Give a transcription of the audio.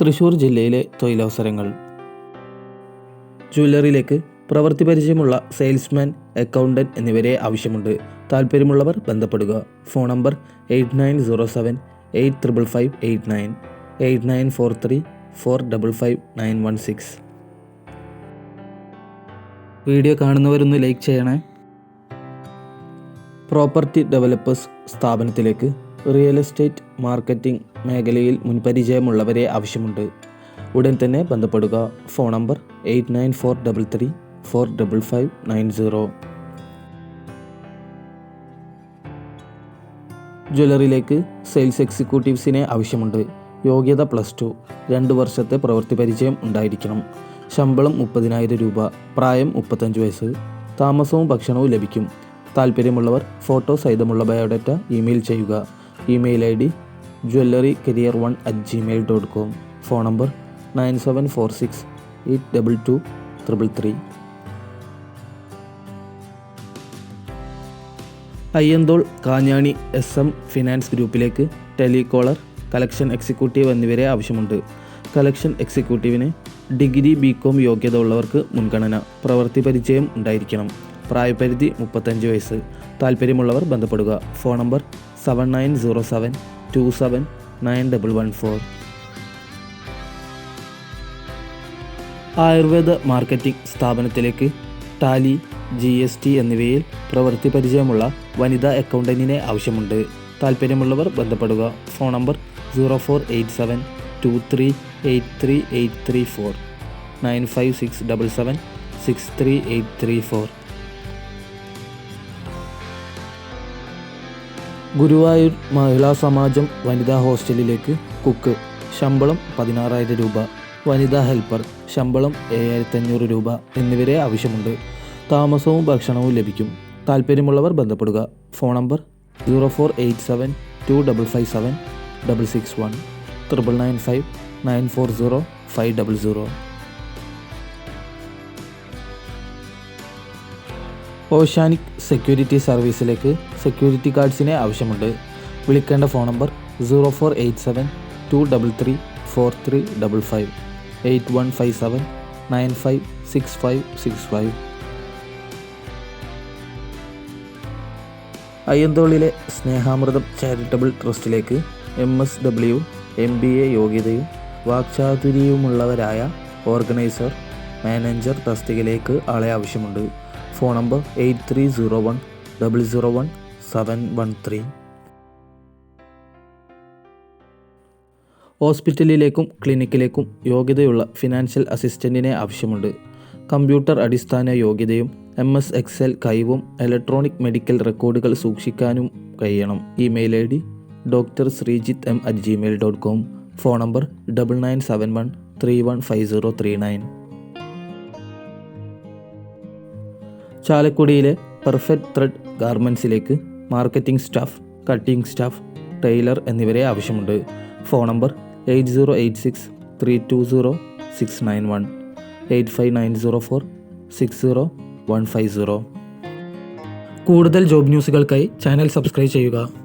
തൃശൂർ ജില്ലയിലെ തൊഴിലവസരങ്ങൾ. ജ്വല്ലറിയിലേക്ക് പ്രവൃത്തി പരിചയമുള്ള സെയിൽസ്മാൻ അക്കൗണ്ടന്റ് എന്നിവരെ ആവശ്യമുണ്ട്. താല്പര്യമുള്ളവർ ബന്ധപ്പെടുക. Phone number eight nine zero seven eight triple five eight nine eight nine four three four double five nine one six. Video കാണുന്നവരൊന്ന് like ചെയ്യണേ. പ്രോപ്പർട്ടി ഡെവലപ്പേഴ്സ് സ്ഥാപനത്തിലേക്ക് റിയൽ എസ്റ്റേറ്റ് മാർക്കറ്റിംഗ് മേഖലയിൽ മുൻപരിചയമുള്ളവരെ ആവശ്യമുണ്ട്. ഉടൻ തന്നെ ബന്ധപ്പെടുക. Phone number eight nine four double three four double five nine zero. ജ്വല്ലറിയിലേക്ക് sales എക്സിക്യൂട്ടീവ്സിനെ ആവശ്യമുണ്ട്. യോഗ്യത പ്ലസ് ടു. രണ്ട് വർഷത്തെ പ്രവൃത്തി പരിചയം ഉണ്ടായിരിക്കണം. ശമ്പളം മുപ്പതിനായിരം രൂപ. പ്രായം മുപ്പത്തഞ്ച് വയസ്സ്. താമസവും ഭക്ഷണവും ലഭിക്കും. താല്പര്യമുള്ളവർ ഫോട്ടോ സഹിതമുള്ള ബയോഡാറ്റ ഇമെയിൽ ചെയ്യുക. Email I D jewellery career one at Gmail dot com phone number nine seven four six eight double two triple three. Ayyanthole Kanjani S M finance ഗ്രൂപ്പിലേക്ക് ടെലികോളർ കളക്ഷൻ എക്സിക്യൂട്ടീവ് എന്നിവരെ ആവശ്യമുണ്ട്. Collection എക്സിക്യൂട്ടീവിന് degree B com യോഗ്യത ഉള്ളവർക്ക് മുൻഗണന പ്രവൃത്തി പരിചയം ഉണ്ടായിരിക്കണം. പ്രായപരിധി മുപ്പത്തഞ്ച് വയസ്സ്. താല്പര്യമുള്ളവർ ബന്ധപ്പെടുക. Phone number seven nine zero seven two seven nine double one four Ayurveda marketing സ്ഥാപനത്തിലേക്ക് ടാലി ജി എസ് ടി എന്നിവയിൽ പ്രവൃത്തി പരിചയമുള്ള വനിതാ അക്കൗണ്ടന്റിനെ ആവശ്യമുണ്ട്. താല്പര്യമുള്ളവർ ബന്ധപ്പെടുക. Phone number zero four eight seven two three eight three eight three four nine five six double seven six three eight three four Guruvayur Mahila Samajam വനിതാ ഹോസ്റ്റലിലേക്ക് കുക്ക് ശമ്പളം പതിനാറായിരം രൂപ. വനിതാ ഹെൽപ്പർ ശമ്പളം ഏഴായിരത്തി അഞ്ഞൂറ് രൂപ എന്നിവരെ ആവശ്യമുണ്ട്. താമസവും ഭക്ഷണവും ലഭിക്കും. താല്പര്യമുള്ളവർ ബന്ധപ്പെടുക. Phone number zero four eight seven two double five seven double six one triple nine five nine four zero five double zero. Oceanic security സർവീസിലേക്ക് security ഗാർഡ്സിനെ ആവശ്യമുണ്ട്. വിളിക്കേണ്ട phone number zero four eight seven two double three four three double five eight one five seven nine five six five six five. അയ്യന്തോളിലെ Snehamritham charitable ട്രസ്റ്റിലേക്ക് M S W M B A യോഗ്യതയും വാക്ചാതുര്യവുമുള്ളവരായ organiser manager തസ്തികയിലേക്ക് ആളെ ആവശ്യമുണ്ട്. Phone number eight three zero one double zero one seven one three. ഹോസ്പിറ്റലിലേക്കും ക്ലിനിക്കിലേക്കും യോഗ്യതയുള്ള financial അസിസ്റ്റന്റിനെ ആവശ്യമുണ്ട്. Computer അടിസ്ഥാന യോഗ്യതയും എം എസ് എക്സൽ കൈവും ഇലക്ട്രോണിക് മെഡിക്കൽ റെക്കോർഡുകൾ സൂക്ഷിക്കാനും കഴിയണം. Email I D doctor Sreejith M at Gmail dot com. Phone number double nine seven one three one five zero three nine. ചാലക്കുടിയിലെ perfect thread ഗാർമെൻസിലേക്ക് marketing staff cutting staff tailor എന്നിവരെ ആവശ്യമുണ്ട്. Phone number eight zero eight six three two zero six nine one eight five nine zero four six zero one five zero കൂടുതൽ job ന്യൂസുകൾക്കായി channel subscribe ചെയ്യുക.